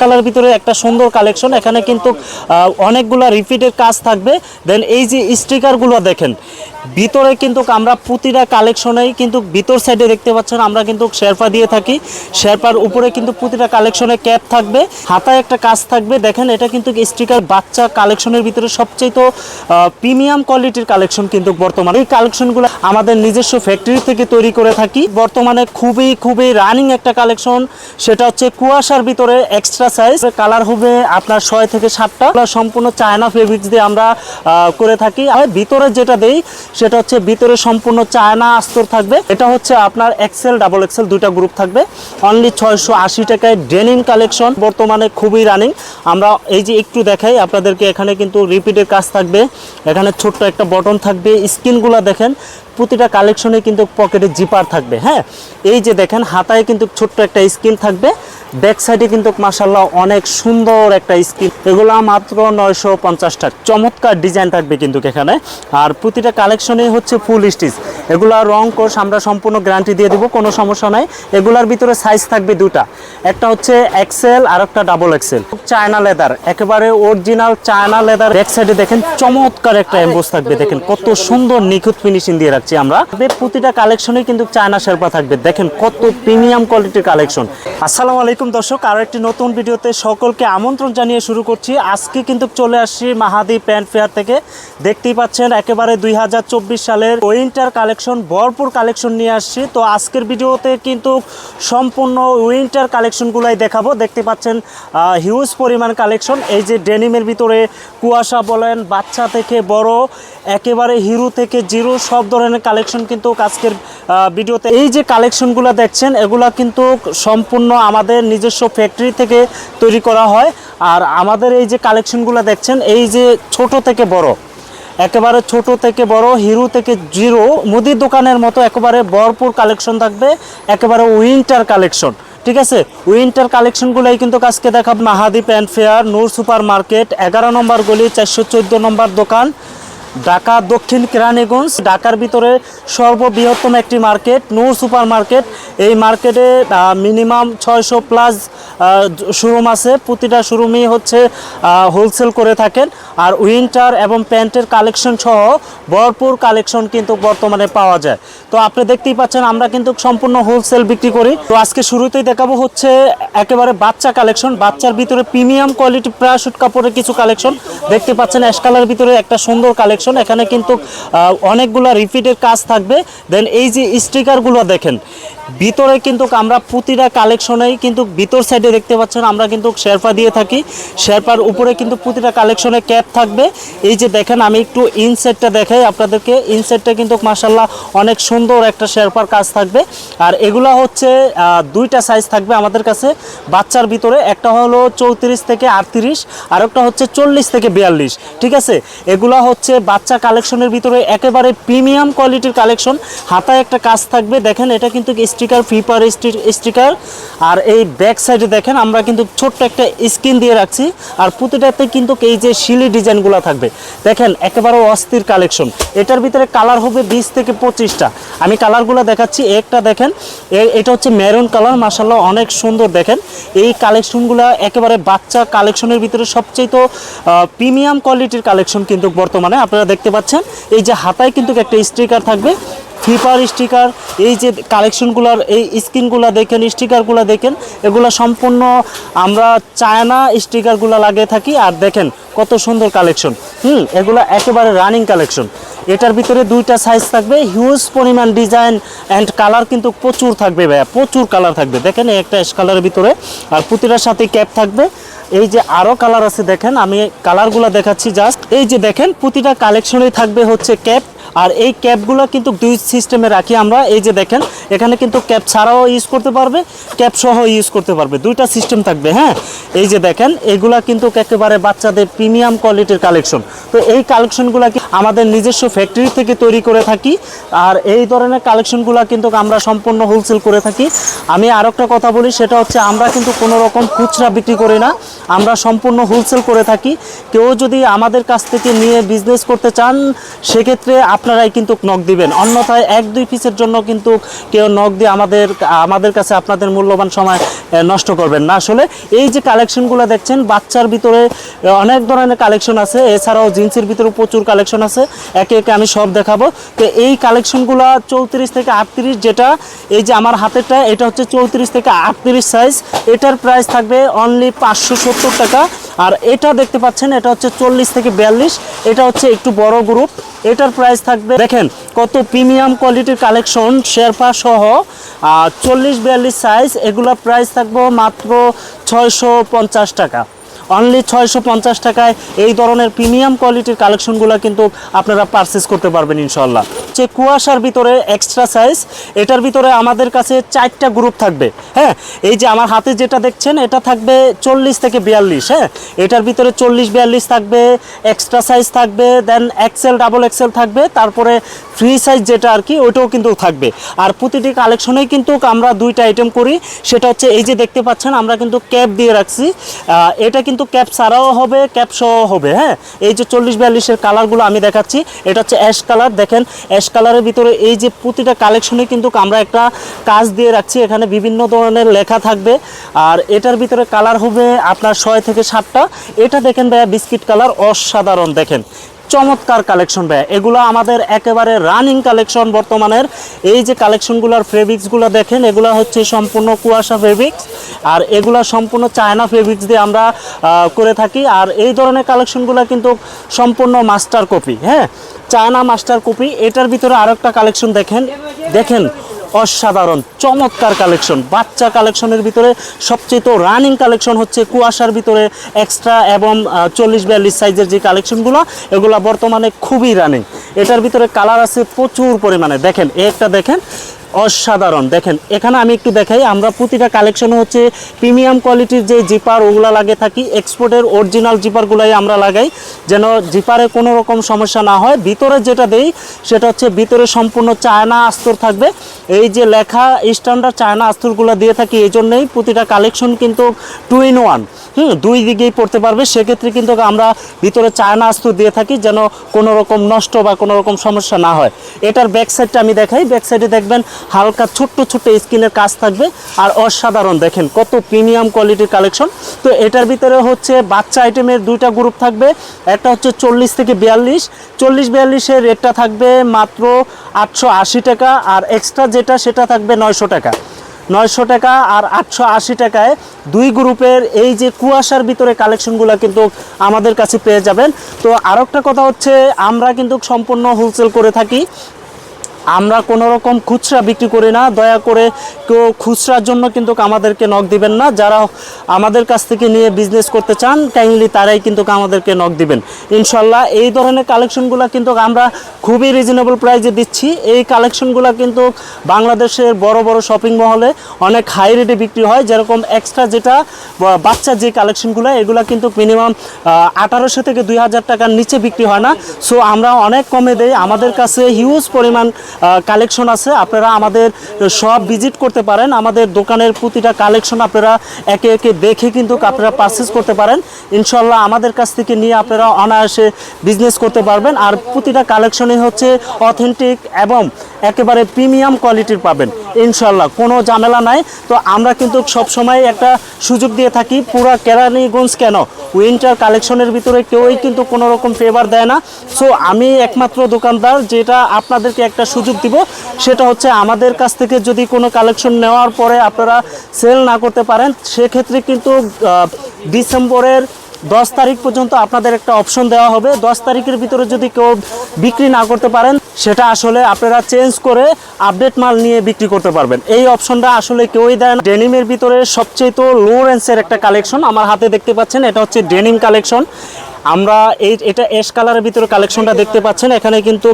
Colour ভিতরে একটা সুন্দর কালেকশন। এখানে কিন্তু অনেকগুলো রিপিটের কাজ থাকবে। দেন এই যে স্টিকারগুলো দেখেন, ভিতরে কিন্তু আমরা প্রতিটা কালেকশনেই কিন্তু ভিতর সাইডে দেখতে পাচ্ছেন, আমরা কিন্তু শেরপা দিয়ে থাকি। শেরপার উপরে কিন্তু প্রতিটা কালেকশনে ক্যাপ থাকবে। হাতায় একটা কাজ থাকবে। দেখেন, এটা কিন্তু স্টিকার বাচ্চা কালেকশনের ভিতরে সবচেয়ে তো প্রিমিয়াম কোয়ালিটির কালেকশন কিন্তু বর্তমানে। এই কালেকশনগুলো আমাদের নিজস্ব ফ্যাক্টরি থেকে তৈরি করে থাকি। বর্তমানে খুবই খুবই রানিং একটা কালেকশন। সেটা হচ্ছে কুয়াশার ভিতরে এক্সট্রা সাইজ কালার হবে আপনার ছয় থেকে সাতটা। সম্পূর্ণ চায়না ফেব্রিক্স দিয়ে আমরা করে থাকি। আর ভিতরে যেটা দেই, সেটা হচ্ছে ভিতরে সম্পূর্ণ চায়না আস্তর থাকবে। এটা হচ্ছে আপনার এক্সেল ডাবল এক্সেল দুইটা গ্রুপ থাকবে। অনলি ছয়শো আশি টাকায় ডেনিম কালেকশন বর্তমানে খুবই রানিং আমরা এই যে একটু দেখাই, আপনাদেরকে এখানে কিন্তু রিপিটের কাজ থাকবে। এখানে ছোট্ট একটা বটন থাকবে। স্কিনগুলো দেখেন প্রতিটা কালেকশনে কিন্তু পকেটে জিপার থাকবে হ্যাঁ? এই যে দেখেন, হাতায় কিন্তু ছোট্ট একটা স্কিন থাকবে। ব্যাক সাইডে কিন্তু মাসাল্লাহ অনেক সুন্দর একটা স্কিন এগুলো মাত্র নয়শো পঞ্চাশ টাকা। চমৎকার ডিজাইন থাকবে কিন্তু এখানে। আর প্রতিটা কালেকশনে হচ্ছে ফুল স্টিচ এগুলা রং কোর্স আমরা সম্পূর্ণ গ্যারান্টি দিয়ে দেবো, কোনো সমস্যা নাই। এগুলার ভিতরে সাইজ থাকবে দুটা একটা হচ্ছে এক্সেল আর একটা ডাবল এক্সেল চায়না লেদার একেবারে অরিজিনাল চায়না লেদার ব্যাক সাইডে দেখেন, চমৎকার একটা এম্বোস থাকবে। দেখেন, কত সুন্দর নিখুঁত ফিনিশিং দিয়ে রাখছি আমরা। প্রতিটা কালেকশনে কিন্তু চায়না শেরপা থাকবে। দেখেন কত প্রিমিয়াম কোয়ালিটির কালেকশন আসসালামু আলাইকুম দর্শক, আরও একটি নতুন ভিডিওতে সকলকে আমন্ত্রণ জানিয়ে শুরু করছি। আজকে কিন্তু চলে আসছি মাহাদি প্যান্ট ফেয়ার থেকে। দেখতেই পাচ্ছেন, একেবারে দুই হাজার চব্বিশ সালের উইন্টার কালেকশন ভরপুর কালেকশন নিয়ে আসছি। তো আজকের ভিডিওতে কিন্তু সম্পূর্ণ উইন্টার কালেকশনগুলাই দেখাবো। দেখতে পাচ্ছেন হিউজ পরিমাণ কালেকশন এই যে ডেনিমের ভিতরে কুয়াশা বলেন, বাচ্চা থেকে বড়, একেবারে হিরো থেকে জিরো, সব ধরনের কালেকশন কিন্তু আজকের ভিডিওতে এই যে কালেকশনগুলো দেখছেন, এগুলা কিন্তু সম্পূর্ণ আমাদের নিজস্ব ফ্যাক্টরি থেকে তৈরি করা হয়। আর আমাদের এই যে কালেকশনগুলো দেখছেন, এই যে ছোট থেকে বড়, একেবারে ছোট থেকে বড়, হিরো থেকে জিরো, মুদির দোকানের মতো একেবারে ভরপুর কালেকশন থাকবে, একেবারে উইন্টার কালেকশন ঠিক আছে? উইন্টার কালেকশনগুলোই কিন্তু আজকে দেখাব Mahadi pant fair Noor super market এগারো নম্বর গলি, চারশো চোদ্দ নম্বর দোকান। ঢাকা, দক্ষিণ কেরানীগঞ্জ, ঢাকার ভিতরে সর্ববৃহত্তম একটি মার্কেট, নূর সুপার মার্কেট। এই মার্কেটে মিনিমাম ছয়শো প্লাস শোরুম আছে। প্রতিটা শোরুমই হচ্ছে হোলসেল করে থাকেন। আর উইন্টার এবং প্যান্টের কালেকশন সহ ভরপুর কালেকশন কিন্তু বর্তমানে পাওয়া যায়। তো আপনি দেখতেই পাচ্ছেন, আমরা কিন্তু সম্পূর্ণ হোলসেল বিক্রি করি। তো আজকে শুরুতেই দেখাবো হচ্ছে, একেবারে বাচ্চা কালেকশন। বাচ্চার ভিতরে প্রিমিয়াম কোয়ালিটি প্রায়শুট কাপড়ের কিছু কালেকশন। দেখতে পাচ্ছেন, অ্যাশ কালার ভিতরে একটা সুন্দর কালেকশন। এখানে কিন্তু অনেকগুলা রিপিটের কাজ থাকবে। দেন এই যে স্টিকারগুলো দেখেন, ভিতরে কিন্তু আমরা প্রতিটা কালেকশনেই কিন্তু ভিতর সাইডে দেখতে পাচ্ছেন, আমরা কিন্তু শেরপা দিয়ে থাকি। শেরপার উপরে কিন্তু প্রতিটা কালেকশনে ক্যাপ থাকবে। এই যে দেখেন, আমি একটু ইনসেটটা দেখাই আপনাদেরকে। ইনসেটটা কিন্তু মাসাল্লাহ অনেক সুন্দর একটা শেরপার কাজ থাকবে। আর এগুলা হচ্ছে দুইটা সাইজ থাকবে আমাদের কাছে বাচ্চার ভিতরে। একটা হলো চৌত্রিশ থেকে আটত্রিশ আর একটা হচ্ছে চল্লিশ থেকে বিয়াল্লিশ। ঠিক আছে? এগুলা হচ্ছে বাচ্চা কালেকশনের ভিতরে একেবারে প্রিমিয়াম কোয়ালিটির কালেকশন। হাতায় একটা কাজ থাকবে। দেখেন, এটা কিন্তু স্টিকার ফিপার স্টিকার। আর এই ব্যাক সাইডে দেখেন, আমরা কিন্তু ছোট্ট একটা স্ক্রিন দিয়ে রাখছি। আর প্রতিটাতে কিন্তু এই যে শিলি ডিজাইনগুলো থাকবে। দেখেন, একেবারে অস্থির কালেকশন। এটার ভিতরে কালার হবে বিশ থেকে পঁচিশটা। আমি কালারগুলো দেখাচ্ছি। একটা দেখেন এটা হচ্ছে মেরুন কালার। মাসাল্লাহ অনেক সুন্দর দেখেন। এই কালেকশনগুলো একেবারে বাচ্চা কালেকশনের ভিতরে সবচেয়ে তো প্রিমিয়াম কোয়ালিটির কালেকশন কিন্তু বর্তমানে। আপনারা দেখতে পাচ্ছেন। এই যে হাতায় কিন্তু একটা স্টিকার থাকবে ফিপার স্টিকার, এই যে কালেকশনগুলোর, এই স্ক্রিনগুলো দেখেন, স্টিকারগুলো দেখেন, এগুলো সম্পূর্ণ আমরা চায়না স্টিকারগুলো লাগিয়ে থাকি। আর দেখেন কত সুন্দর কালেকশন। হুম, এগুলো একেবারে রানিং কালেকশন। এটার ভিতরে দুইটা সাইজ থাকবে হিউজ পরিমাণ ডিজাইন অ্যান্ড কালার কিন্তু প্রচুর থাকবে ভাইয়া, প্রচুর কালার থাকবে। দেখেন একটা কালারের ভিতরে। আর প্রতিটার সাথে ক্যাপ থাকবে। এই যে আরও কালার আছে দেখেন, আমি কালারগুলো দেখাচ্ছি জাস্ট এই যে দেখেন, প্রতিটা কালেকশনেই থাকবে হচ্ছে ক্যাপ আর এই ক্যাপগুলো কিন্তু দুই সিস্টেমে রাখি আমরা। এই যে দেখেন, এখানে কিন্তু ক্যাপ ছাড়াও ইউজ করতে পারবে ক্যাপ সহ ইউজ করতে পারবে। দুইটা সিস্টেম থাকবে হ্যাঁ? এই যে দেখেন, এগুলা কিন্তু একেবারে বাচ্চাদের প্রিমিয়াম কোয়ালিটির কালেকশন তো এই কালেকশনগুলো কি আমাদের নিজস্ব ফ্যাক্টরি থেকে তৈরি করে থাকি? আর এই ধরনের কালেকশনগুলো কিন্তু আমরা সম্পূর্ণ হোলসেল করে থাকি। আমি আর একটা কথা বলি, সেটা হচ্ছে আমরা কিন্তু কোনো রকম খুচরা বিক্রি করি না। আমরা সম্পূর্ণ হোলসেল করে থাকি। কেউ যদি আমাদের কাছ থেকে নিয়ে বিজনেস করতে চান, সেক্ষেত্রে আপনারাই কিন্তু নখ দিবেন। অন্যথায় এক, দুই পিসের জন্য কিন্তু কেউ নখ দিয়ে আমাদের আমাদের কাছে আপনাদের মূল্যবান সময় নষ্ট করবেন না। আসলে এই যে কালেকশনগুলো দেখছেন, বাচ্চার ভিতরে অনেক ধরনের কালেকশন আছে। এছাড়াও জিন্সের ভিতরে প্রচুর কালেকশন আছে। একে একে আমি সব দেখাবো। তো এই কালেকশনগুলো চৌত্রিশ থেকে আটত্রিশ যেটা, এই যে আমার হাতেরটা, এটা হচ্ছে চৌত্রিশ থেকে আটত্রিশ সাইজ এটার প্রাইস থাকবে অনলি পাঁচশো সত্তর টাকা। আর এটা দেখতে পাচ্ছেন, এটা হচ্ছে চল্লিশ থেকে বিয়াল্লিশ, এটা হচ্ছে একটু বড় গ্রুপ এটার প্রাইস থাকবে, দেখেন কত প্রিমিয়াম কোয়ালিটির কালেকশন শেরপা সহ চল্লিশ বিয়াল্লিশ সাইজ এগুলোর প্রাইস থাকবে মাত্র ছয়শো পঞ্চাশ টাকা। অনলি ছয়শো পঞ্চাশ টাকায় এই ধরনের প্রিমিয়াম কোয়ালিটির কালেকশনগুলো কিন্তু আপনারা পারচেস করতে পারবেন ইনশাল্লাহ যে কুয়াশার ভিতরে এক্সট্রা সাইজ এটার ভিতরে আমাদের কাছে চারটা গ্রুপ থাকবে। হ্যাঁ এই যে আমার হাতে যেটা দেখছেন, এটা থাকবে চল্লিশ থেকে বিয়াল্লিশ হ্যাঁ? এটার ভিতরে চল্লিশ বিয়াল্লিশ থাকবে এক্সট্রা সাইজ থাকবে দেন এক্সেল ডাবল এক্সেল থাকবে, তারপরে ফ্রি সাইজ যেটা আর কি, ওইটাও কিন্তু থাকবে। আর প্রতিটি কালেকশনেই কিন্তু আমরা দুইটা আইটেম করি, সেটা হচ্ছে এই যে দেখতে পাচ্ছেন, আমরা কিন্তু ক্যাপ দিয়ে রাখছি। এটা কিন্তু ক্যাপ ছাড়াও হবে, ক্যাপ সহ হবে হ্যাঁ? এই যে চল্লিশ বিয়াল্লিশের কালারগুলো আমি দেখাচ্ছি, এটা হচ্ছে অ্যাশ কালার। দেখেন, অ্যাশ কালারের ভিতরে এই যে প্রতিটা কালেকশনে কিন্তু আমরা একটা কাজ দিয়ে রাখছি, এখানে বিভিন্ন ধরনের লেখা থাকবে। আর এটার ভিতরে কালার হবে আপনার ছয় থেকে সাতটা। এটা দেখেন ভাইয়া, বিস্কিট কালার, অসাধারণ। দেখেন চমৎকার কালেকশন ভাইয়া। এগুলো আমাদের একেবারে রানিং কালেকশন বর্তমানের। এই যে কালেকশনগুলোর ফেব্রিক্সগুলো দেখেন, এগুলো হচ্ছে সম্পূর্ণ কুয়াশা ফেব্রিক্স আর এগুলো সম্পূর্ণ চায়না ফেব্রিক্স দিয়ে আমরা করে থাকি। আর এই ধরনের কালেকশনগুলো কিন্তু সম্পূর্ণ মাস্টার কপি হ্যাঁ? চায়না মাস্টার কপি এটার ভিতরে আরেকটা কালেকশন দেখেন। দেখেন অসাধারণ, চমৎকার কালেকশন বাচ্চা কালেকশনের ভিতরে সবচেয়ে তো রানিং কালেকশন হচ্ছে কুয়াশার ভিতরে এক্সট্রা এবং চল্লিশ বিয়াল্লিশ সাইজের যে কালেকশনগুলো এগুলো বর্তমানে খুবই রানিং এটার ভিতরে কালার আছে প্রচুর পরিমাণে। দেখেন একটা দেখেন অসাধারণ। দেখেন, এখানে আমি একটু দেখাই, আমরা প্রতিটা কালেকশন হচ্ছে প্রিমিয়াম কোয়ালিটির যে জিপার ওগুলা লাগে থাকি এক্সপোর্টের অরিজিনাল জিপারগুলাই আমরা লাগাই, যেন জিপারে কোনো রকম সমস্যা না হয়। ভিতরে যেটা দেই, সেটা হচ্ছে ভিতরে সম্পূর্ণ চায়না আস্তর থাকবে। এই যে লেখা স্ট্যান্ডার্ড চায়না আস্তরগুলো দিয়ে থাকি, এই জন্যই প্রতিটা কালেকশন কিন্তু টু ইন ওয়ান হুম, দুই দিকেই পড়তে পারবে। সেক্ষেত্রে কিন্তু আমরা ভিতরে চায়না আস্তর দিয়ে থাকি, যেন কোনো রকম নষ্ট বা কোনো রকম সমস্যা না হয়। এটার ব্যাক সাইডটা আমি দেখাই। ব্যাক সাইডে দেখবেন হালকা ছোট্ট ছোট্ট স্কিনের কাজ থাকবে আর অসাধারণ, দেখেন কত প্রিমিয়াম কোয়ালিটির কালেকশন তো এটার ভিতরে হচ্ছে বাচ্চা আইটেমের দুইটা গ্রুপ থাকবে, একটা হচ্ছে চল্লিশ থেকে বিয়াল্লিশ। চল্লিশ বিয়াল্লিশের রেটটা থাকবে মাত্র আটশো আশি টাকা আর এক্সট্রা যেটা সেটা থাকবে নয়শো টাকা। নয়শো টাকা আর আটশো আশি টাকায় দুই গ্রুপের এই যে কুয়াশার ভিতরে কালেকশনগুলো কিন্তু আমাদের কাছে পেয়ে যাবেন। তো আরেকটা কথা হচ্ছে, আমরা কিন্তু সম্পূর্ণ হোলসেল করে থাকি। আমরা কোনো রকম খুচরা বিক্রি করি না। দয়া করে কেউ খুচরার জন্য কিন্তু আমাদেরকে নখ দিবেন না। যারা আমাদের কাছ থেকে নিয়ে বিজনেস করতে চান কাইন্ডলি তারাই কিন্তু আমাদেরকে নখ দিবেন। ইনশাল্লাহ এই ধরনের কালেকশনগুলো কিন্তু আমরা খুবই রিজনেবল প্রাইসে দিচ্ছি। এই কালেকশনগুলো কিন্তু বাংলাদেশের বড় বড় শপিং মহলে অনেক হাই রেটে বিক্রি হয়। যেরকম এক্সট্রা যেটা বাচ্চার যে কালেকশনগুলো এগুলো কিন্তু মিনিমাম আঠারোশো থেকে দুই হাজার টাকার নিচে বিক্রি হয় না। সো আমরা অনেক কমে দেই। আমাদের কাছে হিউজ পরিমাণ কালেকশন আছে। আপনারা আমাদের সব ভিজিট করতে পারেন। আমাদের দোকানের প্রতিটা কালেকশন আপনারা একে একে দেখে কিন্তু আপনারা পারচেস করতে পারেন। ইনশাল্লাহ আমাদের কাছ থেকে নিয়ে আপনারা অনায়াসে বিজনেস করতে পারবেন। আর প্রতিটা কালেকশনই হচ্ছে অথেন্টিক এবং একেবারে প্রিমিয়াম কোয়ালিটির পাবেন। ইনশাল্লাহ কোনো ঝামেলা নাই। তো আমরা কিন্তু সবসময় একটা সুযোগ দিয়ে থাকি, পুরো কেরানীগঞ্জ কেন? উইন্টার কালেকশনের ভিতরে কেউই কিন্তু কোনো রকম ফেভার দেয় না। সো আমি একমাত্র দোকানদার যেটা আপনাদেরকে একটা সুযোগ দিব, সেটা হচ্ছে আমাদের কাছ থেকে যদি কোনো কালেকশন নেওয়ার পরে আপনারা সেল না করতে পারেন, সেক্ষেত্রে কিন্তু ডিসেম্বরের দশ তারিখ পর্যন্ত আপনাদের একটা অপশন দেওয়া হবে। দশ তারিখের ভিতরে যদি কেউ বিক্রি না করতে পারেন, সেটা আসলে আপনারা চেঞ্জ করে আপডেট মাল নিয়ে বিক্রি করতে পারবেন। এই অপশনটা আসলে কেউই দেয় না। ডেনিমের ভিতরে সবচেয়ে তো লো রেঞ্জের একটা কালেকশন আমার হাতে দেখতে পাচ্ছেন, এটা হচ্ছে ডেনিম কালেকশন আমরা এই এটা এস কালারের ভিতরে কালেকশনটা দেখতে পাচ্ছেন। এখানে কিন্তু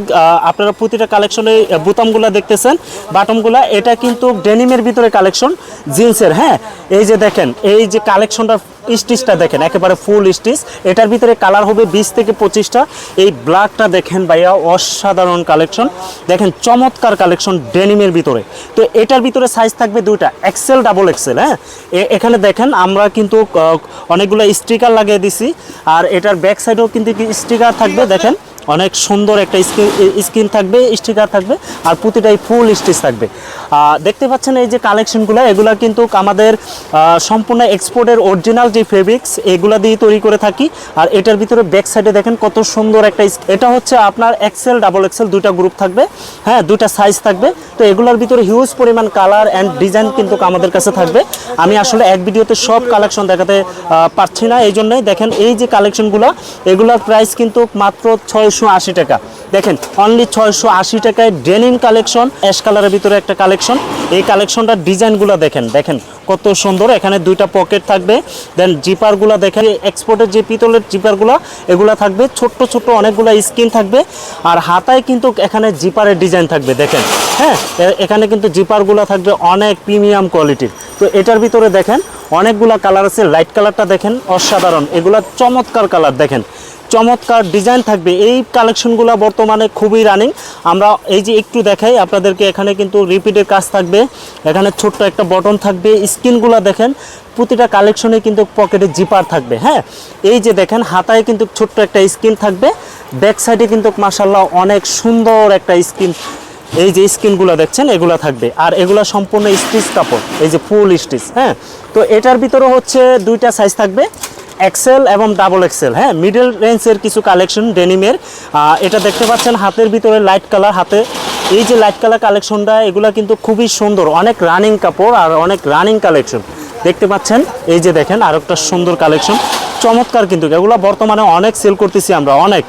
আপনারা প্রতিটা কালেকশনে বোতামগুলো দেখতেছেন বাটমগুলো এটা কিন্তু ডেনিমের ভিতরে কালেকশন জিন্সের হ্যাঁ? এই যে দেখেন, এই যে কালেকশনটা স্টিচটা দেখেন, একেবারে ফুল স্টিচ এটার ভিতরে কালার হবে বিশ থেকে পঁচিশটা। এই ব্ল্যাকটা দেখেন ভাইয়া, অসাধারণ কালেকশন দেখেন, চমৎকার কালেকশন ডেনিমের ভিতরে। তো এটার ভিতরে সাইজ থাকবে দুইটা এক্সেল ডাবল এক্সেল হ্যাঁ? এখানে দেখেন, আমরা কিন্তু অনেকগুলো স্টিকার লাগিয়ে দিছি। আর এটার ব্যাক সাইডেও কিন্তু স্টিকার থাকবে? দেখেন। অনেক সুন্দর একটা স্ক্রিন থাকবে, স্টিকার থাকবে, আর প্রতিটাই ফুল স্টিচ থাকবে। দেখতে পাচ্ছেন এই যে কালেকশনগুলো, এগুলা কিন্তু আমাদের সম্পূর্ণ এক্সপোর্টের অরিজিনাল যে ফেব্রিক্স, এগুলা দিয়ে তৈরি করে থাকি। আর এটার ভিতরে ব্যাক সাইডে দেখেন কত সুন্দর একটা এটা হচ্ছে আপনার এক্সেল, ডাবল এক্সেল দুইটা গ্রুপ থাকবে হ্যাঁ দুইটা সাইজ থাকবে। তো এগুলোর ভিতরে হিউজ পরিমাণ কালার অ্যান্ড ডিজাইন কিন্তু আমাদের কাছে থাকবে। আমি আসলে এক ভিডিওতে সব কালেকশন দেখাতে পারছি না এই জন্যই দেখেন এই যে কালেকশনগুলো, এগুলোর প্রাইস কিন্তু মাত্র ছয়শো আশি টাকা। দেখেন অনলি ছয়শো আশি টাকায় ডেনিম কালেকশন অ্যাশ কালারের ভিতরে একটা কালেকশন এই কালেকশনটার ডিজাইনগুলো দেখেন দেখেন কত সুন্দর। এখানে দুইটা পকেট থাকবে দেন জিপারগুলো দেখেন এক্সপোর্টের যে পিতলের জিপারগুলো এগুলো থাকবে। ছোট্ট ছোট্ট অনেকগুলো স্কিন থাকবে। আর হাতায় কিন্তু এখানে জিপারের ডিজাইন থাকবে, দেখেন। হ্যাঁ এখানে কিন্তু জিপারগুলো থাকবে অনেক প্রিমিয়াম কোয়ালিটির তো এটার ভিতরে দেখেন, অনেকগুলা কালার আছে। লাইট কালারটা দেখেন, অসাধারণ। এগুলো চমৎকার কালার দেখেন। চমৎকার ডিজাইন থাকবে। এই কালেকশনগুলো বর্তমানে খুবই রানিং। আমরা এই যে একটু দেখাই, আপনাদেরকে এখানে কিন্তু রিপিটের কাজ থাকবে। এখানে ছোট্ট একটা বটন থাকবে। স্কিনগুলো দেখেন, প্রতিটা কালেকশনে কিন্তু পকেটে জিপার থাকবে হ্যাঁ? এই যে দেখেন, হাতায় কিন্তু ছোট্ট একটা স্কিন থাকবে। ব্যাক সাইডে কিন্তু মাসাল্লাহ অনেক সুন্দর একটা স্কিন, এই যে স্কিনগুলো দেখছেন, এগুলো থাকবে। আর এগুলো সম্পূর্ণ স্টিচ কাপড়, এই যে ফুল স্টিচ হ্যাঁ? তো এটার ভিতরে হচ্ছে দুইটা সাইজ থাকবে। এক্সেল এবং ডাবল এক্সেল হ্যাঁ? মিডল রেঞ্জের কিছু কালেকশন ডেনিমের এটা দেখতে পাচ্ছেন, হাতের ভিতরে লাইট কালার হাতে এই যে লাইট কালার কালেকশনটা এগুলো কিন্তু খুবই সুন্দর। অনেক রানিং কাপড় আর অনেক রানিং কালেকশন দেখতে পাচ্ছেন, এই যে দেখেন আর একটা সুন্দর কালেকশন চমৎকার কিন্তু। এগুলো বর্তমানে অনেক সেল করতেছি আমরা, অনেক।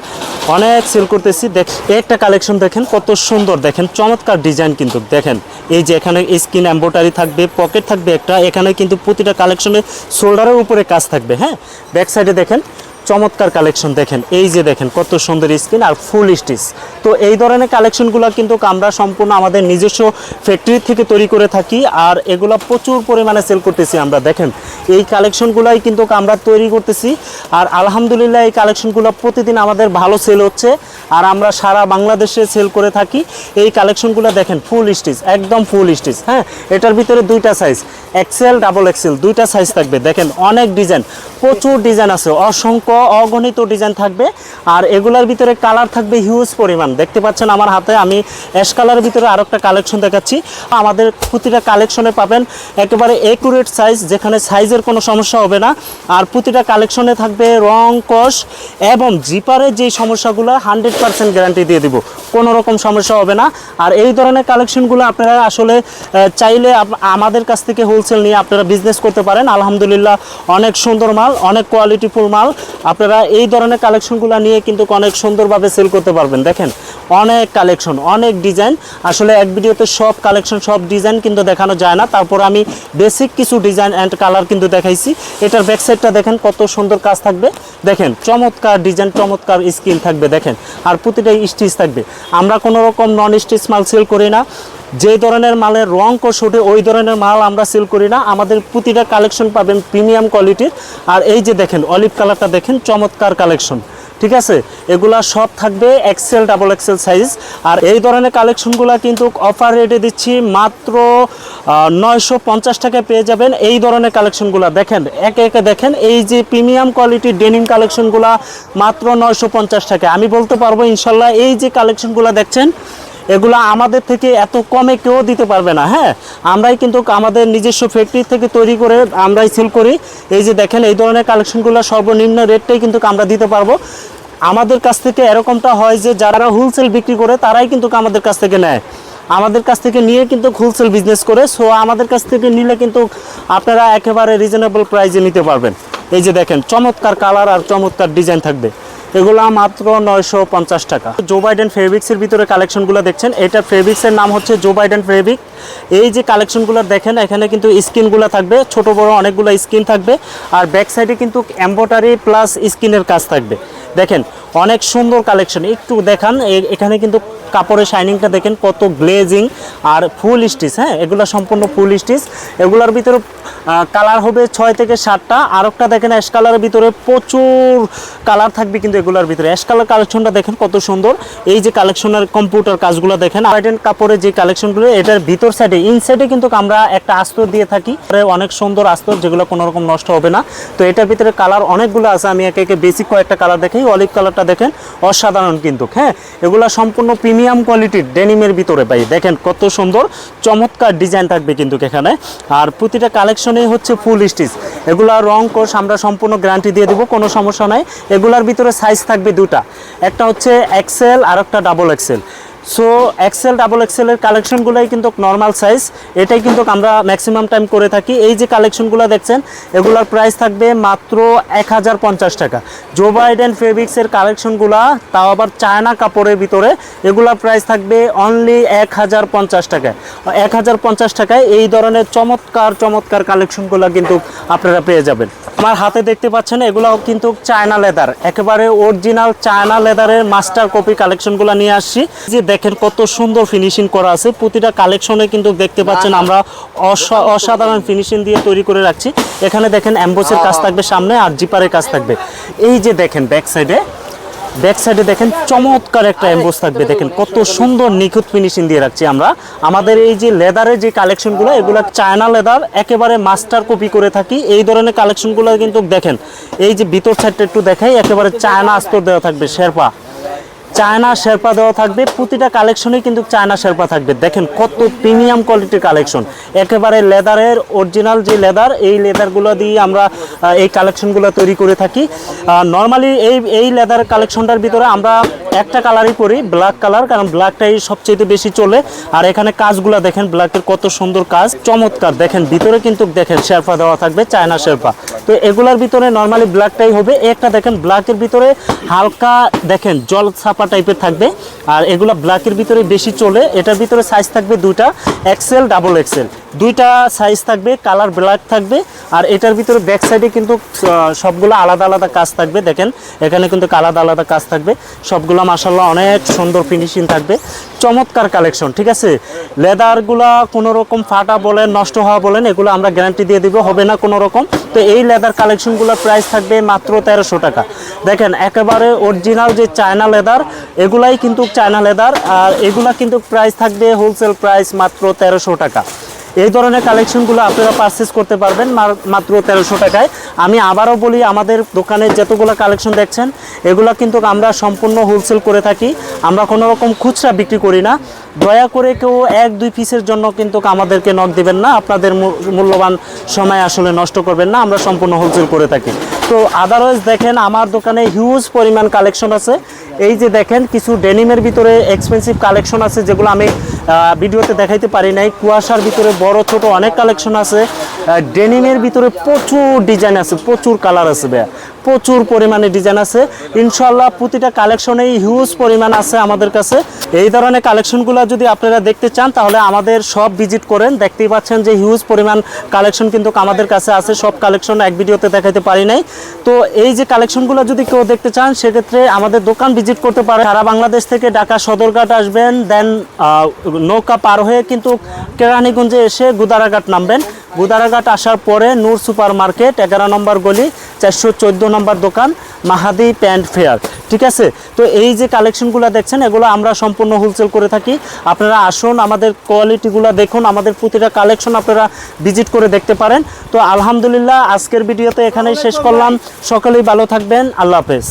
অনেক সেল করতেছি। দেখ, একটা কালেকশন দেখেন, কত সুন্দর। দেখেন, চমৎকার ডিজাইন কিন্তু। দেখেন, এই যে এখানে স্কিন এম্বোটারি থাকবে পকেট থাকবে একটা, এখানে কিন্তু প্রতিটা কালেকশনে শোল্ডারের উপরে কাজ থাকবে হ্যাঁ? ব্যাক সাইডে দেখেন চমৎকার কালেকশন দেখেন। এই যে দেখেন, কত সুন্দর স্কিন আর ফুল স্টিচ তো এই ধরনের কালেকশনগুলো কিন্তু আমরা সম্পূর্ণ আমাদের নিজস্ব ফ্যাক্টরি থেকে তৈরি করে থাকি আর এগুলো প্রচুর পরিমাণে সেল করতেছি আমরা, দেখেন। এই কালেকশনগুলাই কিন্তু আমরা তৈরি করতেছি আর আলহামদুলিল্লাহ এই কালেকশনগুলো প্রতিদিন আমাদের ভালো সেল হচ্ছে। আর আমরা সারা বাংলাদেশে সেল করে থাকি। এই কালেকশনগুলো দেখেন ফুল স্টিচ একদম ফুল স্টিচ হ্যাঁ? এটার ভিতরে দুইটা সাইজ এক্সেল ডাবল এক্সেল দুইটা সাইজ থাকবে। দেখেন, অনেক ডিজাইন প্রচুর ডিজাইন আছে, অসংখ্য অগণিত ডিজাইন থাকবে। আর এগুলার ভিতরে কালার থাকবে হিউজ পরিমাণ। দেখতে পাচ্ছেন আমার হাতে, আমি অ্যাশ কালারের ভিতরে আরও একটা কালেকশন দেখাচ্ছি। আমাদের প্রতিটা কালেকশনে পাবেন একেবারে একুরেট সাইজ যেখানে সাইজের কোনো সমস্যা হবে না। আর প্রতিটা কালেকশনে থাকবে রং, কষ এবং জিপারের যে সমস্যাগুলো হান্ড্রেড পার্সেন্ট গ্যারান্টি দিয়ে দিব। কোনো রকম সমস্যা হবে না। আর এই ধরনের কালেকশনগুলো আপনারা আসলে চাইলে আমাদের কাছ থেকে হোলসেল নিয়ে আপনারা বিজনেস করতে পারেন। আলহামদুলিল্লাহ, অনেক সুন্দর মাল, অনেক কোয়ালিটিফুল মাল। আপনারা এই ধরনের কালেকশনগুলো নিয়ে কিন্তু অনেক সুন্দরভাবে সেল করতে পারবেন। দেখেন অনেক কালেকশন অনেক ডিজাইন আসলে এক ভিডিওতে সব কালেকশন সব ডিজাইন কিন্তু দেখানো যায় না। তারপর আমি বেসিক কিছু ডিজাইন অ্যান্ড কালার কিন্তু দেখাইছি। এটার ব্যাক সাইডটা দেখেন কত সুন্দর কাজ থাকবে। দেখেন, চমৎকার ডিজাইন চমৎকার স্কিন থাকবে, দেখেন। আর প্রতিটা স্টিচ থাকবে। আমরা কোনো রকম নন স্টিচ মাল সেল করি না। যে ধরনের মালের রং কষটে ওই ধরনের মাল আমরা সেল করি না। আমাদের প্রতিটা কালেকশন পাবেন প্রিমিয়াম কোয়ালিটির আর এই যে দেখেন অলিভ কালারটা দেখেন, চমৎকার কালেকশন ঠিক আছে? এগুলা সব থাকবে এক্সেল ডাবল এক্সেল সাইজ আর এই ধরনের কালেকশনগুলো কিন্তু অফার রেটে দিচ্ছি মাত্র নয়শো পঞ্চাশ টাকায় পেয়ে যাবেন এই ধরনের কালেকশনগুলো দেখেন, একে একে দেখেন, এই যে প্রিমিয়াম কোয়ালিটির ডেনিম কালেকশনগুলা মাত্র নয়শো পঞ্চাশ টাকা আমি বলতে পারব ইনশাল্লাহ, এই যে কালেকশনগুলো দেখছেন এগুলো আমাদের থেকে এত কমে কেউ দিতে পারবে না হ্যাঁ? আমরাই কিন্তু আমাদের নিজস্ব ফ্যাক্টরি থেকে তৈরি করে আমরাই সেল করি। এই যে দেখেন, এই ধরনের কালেকশনগুলো সর্বনিম্ন রেটটাই কিন্তু আমরা দিতে পারব। আমাদের কাছ থেকে এরকমটা হয় যে, যারা হোলসেল বিক্রি করে, তারাই কিন্তু আমাদের কাছ থেকে নেয়। আমাদের কাছ থেকে নিয়ে কিন্তু হোলসেল বিজনেস করে সো আমাদের কাছ থেকে নিলে কিন্তু আপনারা একেবারে রিজনেবল প্রাইসে নিতে পারবেন। এই যে দেখেন, চমৎকার কালার আর চমৎকার ডিজাইন থাকবে। এগুলা মাত্র নয়শো পঞ্চাশ টাকা। জো বাইডেন ফেব্রিক্সের ভিতরে কালেকশনগুলো দেখছেন। এটা ফেব্রিক্সের নাম হচ্ছে জো বাইডেন ফেব্রিক এই যে কালেকশনগুলো দেখেন, এখানে কিন্তু স্কিনগুলো থাকবে। ছোট, বড় অনেকগুলো স্কিন থাকবে। আর ব্যাক সাইডে কিন্তু এম্ব্রয়ডারি প্লাস স্কিনের কাজ থাকবে। দেখেন, অনেক সুন্দর কালেকশন একটু দেখান এখানে কিন্তু কাপড়ের শাইনিংটা দেখেন কত গ্লেজিং আর ফুল স্টিচ হ্যাঁ? এগুলো সম্পূর্ণ ফুল স্টিচ। এগুলোর ভিতরে কালার হবে ছয় থেকে সাতটা। আর একটা দেখেন অ্যাশ কালারের ভিতরে প্রচুর কালার থাকবে কিন্তু এগুলোর ভিতরে। অ্যাশ কালার কালেকশনটা দেখেন কত সুন্দর। এই যে কালেকশনের কম্পিউটার কাজগুলো দেখেন আইডেন কাপড়ের যে কালেকশনগুলো, এটার ভিতর সাইডে ইন সাইডে কিন্তু আমরা একটা আস্তর দিয়ে থাকি। অনেক সুন্দর আস্তর যেগুলো কোনো রকম নষ্ট হবে না। তো এটার ভিতরে কালার অনেকগুলো আছে। আমি একে একে বেসিক কয়েকটা কালার দেখি অলিভ কালারটা দেখেন অসাধারণ কিন্তু হ্যাঁ? এগুলো সম্পূর্ণ প্রিমিয়াম কোয়ালিটির ডেনিমের ভিতরে পাই। দেখেন কত সুন্দর, চমৎকার ডিজাইন থাকবে কিন্তু এখানে। আর প্রতিটা কালেকশনেই হচ্ছে ফুল স্টিচ এগুলার রং কোর্স আমরা সম্পূর্ণ গ্যারান্টি দিয়ে দেবো, কোনো সমস্যা নাই। এগুলার ভিতরে সাইজ থাকবে দুটা একটা হচ্ছে এক্সেল আর একটা double XL so XL double এক্সেলের কালেকশনগুলোই কিন্তু নর্মাল সাইজ এটাই কিন্তু আমরা ম্যাক্সিমাম টাইম করে থাকি। এই যে কালেকশনগুলো দেখছেন, এগুলোর প্রাইস থাকবে মাত্র এক হাজার পঞ্চাশ টাকা। জো বাইডেন ফেব্রিক্সের কালেকশনগুলো তাও আবার চায়না কাপড়ের ভিতরে, এগুলোর প্রাইস থাকবে অনলি এক হাজার পঞ্চাশ টাকায় এক হাজার পঞ্চাশ টাকায় এই ধরনের চমৎকার চমৎকার কালেকশনগুলো কিন্তু আপনারা পেয়ে যাবেন। আমার হাতে দেখতে পাচ্ছেন এগুলো কিন্তু চায়না লেদার একেবারে অরিজিনাল চায়না লেদারের মাস্টার কপি কালেকশনগুলো নিয়ে আসছি। যে দেখেন কত সুন্দর ফিনিশিং করা আছে। প্রতিটা কালেকশনে কিন্তু দেখতে পাচ্ছেন আমরা অসা- অসাধারণ ফিনিশিং দিয়ে তৈরি করে রাখছি। এখানে দেখেন অ্যাম্বোসের কাজ থাকবে সামনে আর জিপারের কাজ থাকবে। এই যে দেখেন ব্যাক সাইডে ব্যাক সাইডে দেখেন চমৎকার একটা এমবোস থাকবে। দেখেন কত সুন্দর। নিখুঁত ফিনিশিং দিয়ে রাখছি আমরা। আমাদের এই যে লেদারের যে কালেকশনগুলো এগুলো চায়না লেদার একেবারে মাস্টার কপি করে থাকি। এই ধরনের কালেকশনগুলো কিন্তু দেখেন এই যে ভিতর সাইডটা একটু দেখাই একেবারে চায়না আস্তর দেওয়া থাকবে শেরপা। চায়না শেরপা দেওয়া থাকবে। প্রতিটা কালেকশনেই কিন্তু চায়না শেরপা থাকবে। দেখেন কত প্রিমিয়াম কোয়ালিটির কালেকশন। একেবারে লেদারের অরিজিনাল যে লেদার, এই লেদারগুলো দিয়ে আমরা এই কালেকশনগুলো তৈরি করে থাকি। নর্মালি এই এই লেদার কালেকশনটার ভিতরে আমরা একটা কালারই করি ব্ল্যাক কালার কারণ ব্ল্যাকটাই সবচেয়ে বেশি চলে। আর এখানে কাজগুলো দেখেন ব্ল্যাকের কত সুন্দর কাজ। চমৎকার, দেখেন, ভিতরে কিন্তু দেখেন শেরপা দেওয়া থাকবে, চায়না শেরপা। তো এগুলার ভিতরে নর্মালি ব্ল্যাকটাই হবে। একটা দেখেন ব্ল্যাকের ভিতরে হালকা, দেখেন, জল ছাপা টাইপের থাকবে। আর এগুলা ব্ল্যাকের ভিতরে বেশি চলে। এটার ভিতরে সাইজ থাকবে দুইটা এক্সেল ডাবল এক্সেল দুইটা সাইজ থাকবে কালার ব্ল্যাক থাকবে। আর এটার ভিতরে ব্যাক সাইডে কিন্তু সবগুলো আলাদা আলাদা কাজ থাকবে, দেখেন। এখানে কিন্তু আলাদা আলাদা কাজ থাকবে। সবগুলো মাসাল্লাহ অনেক সুন্দর ফিনিশিং থাকবে। চমৎকার কালেকশন ঠিক আছে? লেদারগুলা কোনো রকম ফাটা বলেন, নষ্ট হওয়া বলেন, এগুলো আমরা গ্যারান্টি দিয়ে দিব, হবে না কোনো রকম তো এই লেদার কালেকশনগুলোর প্রাইস থাকবে মাত্র তেরোশো টাকা। দেখেন, একেবারে অরিজিনাল যে চায়না লেদার এগুলাই কিন্তু চায়না লেদার আর এগুলা কিন্তু প্রাইস থাকবে হোলসেল প্রাইস মাত্র তেরোশো টাকা। এই ধরনের কালেকশনগুলো আপনারা পারচেস করতে পারবেন মাত্র তেরোশো টাকায়। আমি আবারও বলি, আমাদের দোকানে যতগুলো কালেকশন দেখছেন, এগুলো কিন্তু আমরা সম্পূর্ণ হোলসেল করে থাকি। আমরা কোনোরকম খুচরা বিক্রি করি না। দয়া করে কেউ এক, দুই পিসের জন্য কিন্তু আমাদেরকে নক দিবেন না। আপনাদের মূল্যবান সময় আসলে নষ্ট করবেন না। আমরা সম্পূর্ণ হোলসেল করে থাকি। তো আদারওয়াইজ দেখেন, আমার দোকানে হিউজ পরিমাণ কালেকশন আছে। এই যে দেখেন, কিছু ডেনিমের ভিতরে এক্সপেন্সিভ কালেকশন আছে, যেগুলো আমি ভিডিওতে দেখাইতে পারি নাই। কুয়াশার ভিতরে বড়, ছোট অনেক কালেকশন আছে। ডেনিমের ভিতরে প্রচুর ডিজাইন আছে। প্রচুর কালার আছে ভাইয়া। প্রচুর পরিমাণে ডিজাইন আছে। ইনশাল্লাহ প্রতিটা কালেকশনেই হিউজ পরিমাণ আছে আমাদের কাছে। এই ধরনের কালেকশনগুলো যদি আপনারা দেখতে চান, তাহলে আমাদের সব ভিজিট করেন। দেখতেই পাচ্ছেন যে হিউজ পরিমাণ কালেকশন কিন্তু আমাদের কাছে আছে। সব কালেকশন এক ভিডিওতে দেখাতে পারি নাই। তো এই যে কালেকশনগুলো যদি কেউ দেখতে চান, সেক্ষেত্রে আমাদের দোকান ভিজিট করতে পারে। সারা বাংলাদেশ থেকে ঢাকা সদরঘাট আসবেন দেন নৌকা পার হয়ে কিন্তু কেরানীগঞ্জে এসে গুদারাঘাট নামবেন। গুদারাঘাট আসার পরে নূর সুপার মার্কেট এগারো নম্বর গলি, চারশো চোদ্দ নম্বর দোকান, মাহাদি প্যান্ট ফেয়ার। ঠিক আছে? তো এই যে কালেকশনগুলো দেখছেন, এগুলো আমরা সম্পূর্ণ হোলসেল করে থাকি। আপনারা আসুন, আমাদের কোয়ালিটিগুলো দেখুন, আমাদের প্রতিটা কালেকশন আপনারা ভিজিট করে দেখতে পারেন। তো আলহামদুলিল্লাহ, আজকের ভিডিওতে এখানেই শেষ করলাম। সকলেই ভালো থাকবেন। আল্লাহ হাফেজ।